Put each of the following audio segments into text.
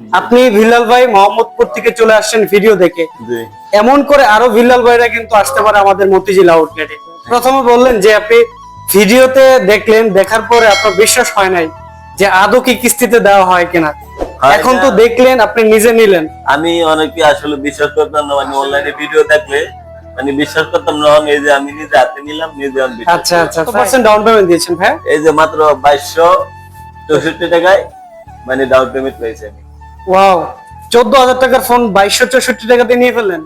আপনি ভিল্লাল ভাই মোহাম্মদপুর থেকে চলে আসছেন ভিডিও দেখে। এমন করে আরও ভিল্লাল ভাইরা কিন্তু আসতে পারে আমাদের মতিঝিল আউটলেটে প্রথমে বললেন যে আপনি ভিডিওতে দেখলেন দেখার পরে আপনার বিশ্বাস হয় নাই যে আদৌ কি কিস্তিতে দেওয়া হয় কিনা। এখন তো দেখলেন আপনি নিজে নিলেন। আমি অনেকে আসলে বিশ্বাস করতাম না মানে অনলাইনে ভিডিও দেখলে মানে বিশ্বাস করতাম না এই যে আমি নিজে হাতে নিলাম নিজে আচ্ছা করলাম। আচ্ছা পার্সেন্ট ডাউন পেমেন্ট দিয়েছেন ভাই? এই যে মাত্র বাইশশো চৌষট্টি টাকায় মানে ডাউন পেমেন্ট পেয়েছি আমি ওয়াও চোদ্দ হাজার টাকার ফোন বাইশশো চৌষট্টি টাকাতে নিয়ে ফেললেন।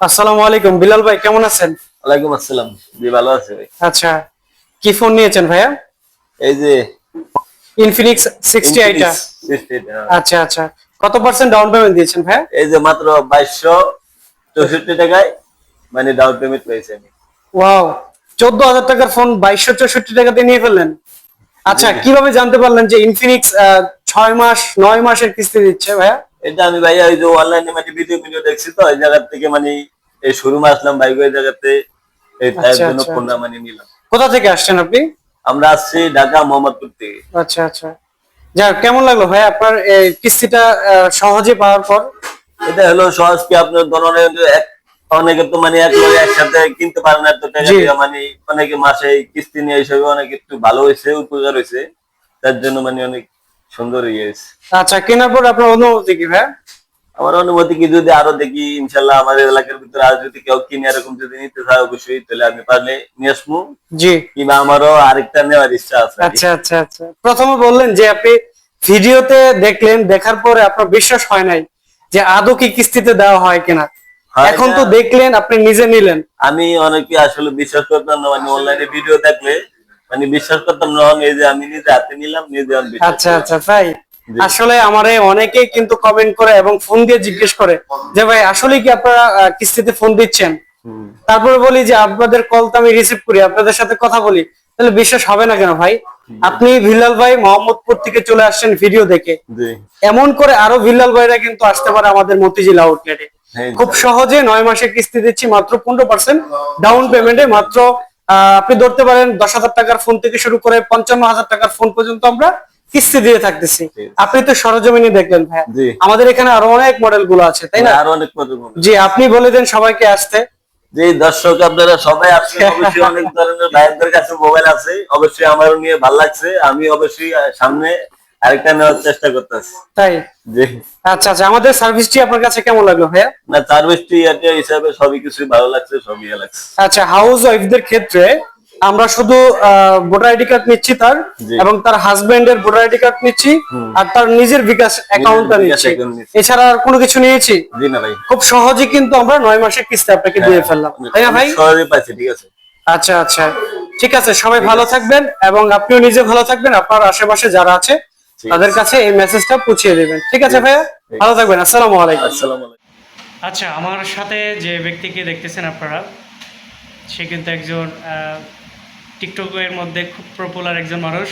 আসসালামু আলাইকুম বিলাল ভাই কেমন আছেন? ওয়ালাইকুম আসসালাম জি ভালো আছে ভাই। আচ্ছা কি ফোন নিয়েছেন ভাইয়া? এই যে ইনফিনিক্স সিক্সটি আইটা Infinix 60। আচ্ছা আচ্ছা। কত পার্সেন্ট ডাউন পেমেন্ট দিয়েছেন ভাইয়া? এই যে মাত্র বাইশশো চৌষট্টি টাকায় মানে ডাউন পেমেন্ট পেয়েছি আমি। ওয়াও চোদ্দ হাজার টাকার ফোন বাইশশো চৌষট্টি টাকাতে নিয়ে ফেললেন। আচ্ছা কীভাবে জানতে পারলেন যে ইনফিনিক্স ছয় মাস নয় মাসের কিস্তি দিচ্ছে ভাইয়া? এটা আমি ভাইয়া ওই যে অনলাইনে মানে ভিডিও ভিডিও দেখছি তো ওই জায়গা থেকে মানে এই শোরুমে আসলাম বাইক ওই জায়গাতে এই তার আচ্ছা, জন্য আচ্ছা, ফোনটা মানে নিলাম। কোথা থেকে আসছেন আপনি? আমরা আসছি ঢাকা মোহাম্মদপুর থেকে। আচ্ছা আচ্ছা। যাক কেমন লাগল ভাই আপনার এই কিস্তিটা সহজে পাওয়ার পর? এটা হলো সহজ কি আপনার ধরনের এক অনেকে তো মানে একবারে একসাথে কিনতে পারে না তো টাকা দিয়ে মানে অনেকে মাসে কিস্তি নিয়ে হিসেবে অনেক একটু ভালো হয়েছে উপকার হয়েছে। তার জন্য মানে অনেক সুন্দর আচ্ছা কেনার পর আপনার অনুভূতি কি ভাই? আমার অনুমতি কি যদি আরও দেখি ইনশাল্লাহ আমাদের এলাকার ভিতরে আর যদি কেউ কিনে এরকম যদি নিতে চায় অবশ্যই তাহলে আমি পারলে নিয়ে আসব। জি। কিংবা আমারও আরেকটা নেওয়ার ইচ্ছা আছে। আচ্ছা আচ্ছা আচ্ছা। প্রথমে বললেন যে আপনি ভিডিওতে দেখলেন দেখার পরে আপনার বিশ্বাস হয় নাই যে আদৌ কি কিস্তিতে দেওয়া হয় কিনা। এখন তো দেখলেন আপনি নিজে নিলেন। আমি অনেকে আসলে বিশ্বাস করতাম না মানে অনলাইনে ভিডিও দেখলে মানে বিশ্বাস করতাম না এই যে আমি নিজে হাতে নিলাম নিজে আচ্ছা আচ্ছা তাই আসলে আমারে অনেকেই কিন্তু কমেন্ট করে এবং ফোন দিয়ে জিজ্ঞেস করে যে ভাই আসলে কি আপনারা কিস্তিতে ফোন দিচ্ছেন? তারপরে বলি যে আপনাদের কল তো আমি রিসিভ করি আপনাদের সাথে কথা বলি। তাহলে বিশ্বাস হবে না কেন ভাই? আপনি ভিল্লাল ভাই মোহাম্মদপুর থেকে চলে আসছেন ভিডিও দেখে। এমন করে আরও ভিল্লাল ভাইরা কিন্তু আসতে পারে আমাদের মতিঝিল আউটলেটে হ্যাঁ, খুব সহজে নয় মাসে কিস্তি দিচ্ছি মাত্র পনেরো পার্সেন্ট ডাউন পেমেন্টে মাত্র আপনি ধরতে পারেন দশ হাজার টাকার ফোন থেকে শুরু করে পঞ্চান্ন হাজার টাকার ফোন পর্যন্ত আমরা কিস্তি দিয়ে থাকতেছি। আপনি তো সরজমিনে দেখলেন ভাই। জি। আমাদের এখানে আরও অনেক মডেলগুলো আছে তাই না? আরও অনেক মডেল জি আপনি বলে দেন সবাইকে আসতে। যে দর্শক আপনারা সবাই আসছে অবশ্যই অনেক ধরনের ভাইদের কাছে মোবাইল আছে। অবশ্যই আমারও নিয়ে ভালো লাগছে। আমি অবশ্যই সামনে আরেকটা নেওয়ার চেষ্টা করতেছি। তাই? জি। আচ্ছা আচ্ছা আমাদের সার্ভিসটি আপনার কাছে কেমন লাগল ভাইয়া? না সার্ভিসটি এটা হিসাবে সবই কিছু ভালো লাগছে সবই লাগছে। আচ্ছা হাউস ওয়াইফদের ক্ষেত্রে আমরা শুধু ভোটার আইডি কার্ড নিচ্ছি তার এবং তার হাজবেন্ডের ভোটার আইডি কার্ড নিচ্ছি আর তার নিজের বিকাশ অ্যাকাউন্টটা নিচ্ছি। এছাড়া আর কোনো কিছু নিয়েছি? জি না ভাই। খুব সহজে কিন্তু আমরা নয় মাসের কিস্তি আপনাকে দিয়ে ফেললাম। তাই না ভাই? সহজে পাচ্ছি ঠিক আছে। আচ্ছা আচ্ছা। ঠিক আছে সবাই ভালো থাকবেন এবং আপনিও নিজে ভালো থাকবেন। আপনার আশেপাশে যারা আছে তাদের কাছে এই মেসেজটা পৌঁছিয়ে দেবেন। ঠিক আছে ভাইয়া? ভালো থাকবেন। আসসালামু আলাইকুম। আসসালামু আলাইকুম। আচ্ছা আমার সাথে যে ব্যক্তিকে দেখতেছেন আপনারা সে কিন্তু একজন টিকটকের মধ্যে খুব পপুলার একজন মানুষ।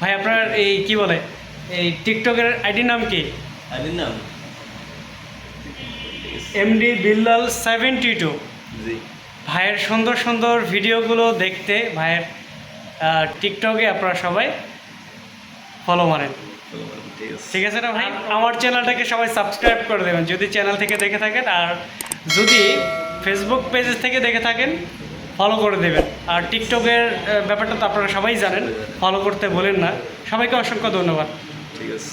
ভাই আপনার এই কি বলে? এই টিকটকের আইডির নাম কি? আরে না MD Billal seventy two G. ভাইয়ের সুন্দর সুন্দর ভিডিওগুলো দেখতে ভাইয়ের আহ, টিকটকে আপনারা সবাই ফলো মারেন। ঠিক আছে। ঠিক আছে না ভাই? আমার চ্যানেলটাকে সবাই সাবস্ক্রাইব করে দেবেন যদি চ্যানেল থেকে দেখে থাকেন আর যদি ফেসবুক পেজ থেকে দেখে থাকেন ফলো করে দেবেন। আর টিকটকের ব্যাপারটা তো আপনারা সবাই জানেন ফলো করতে বলেন না। সবাইকে অসংখ্য ধন্যবাদ। ঠিক আছে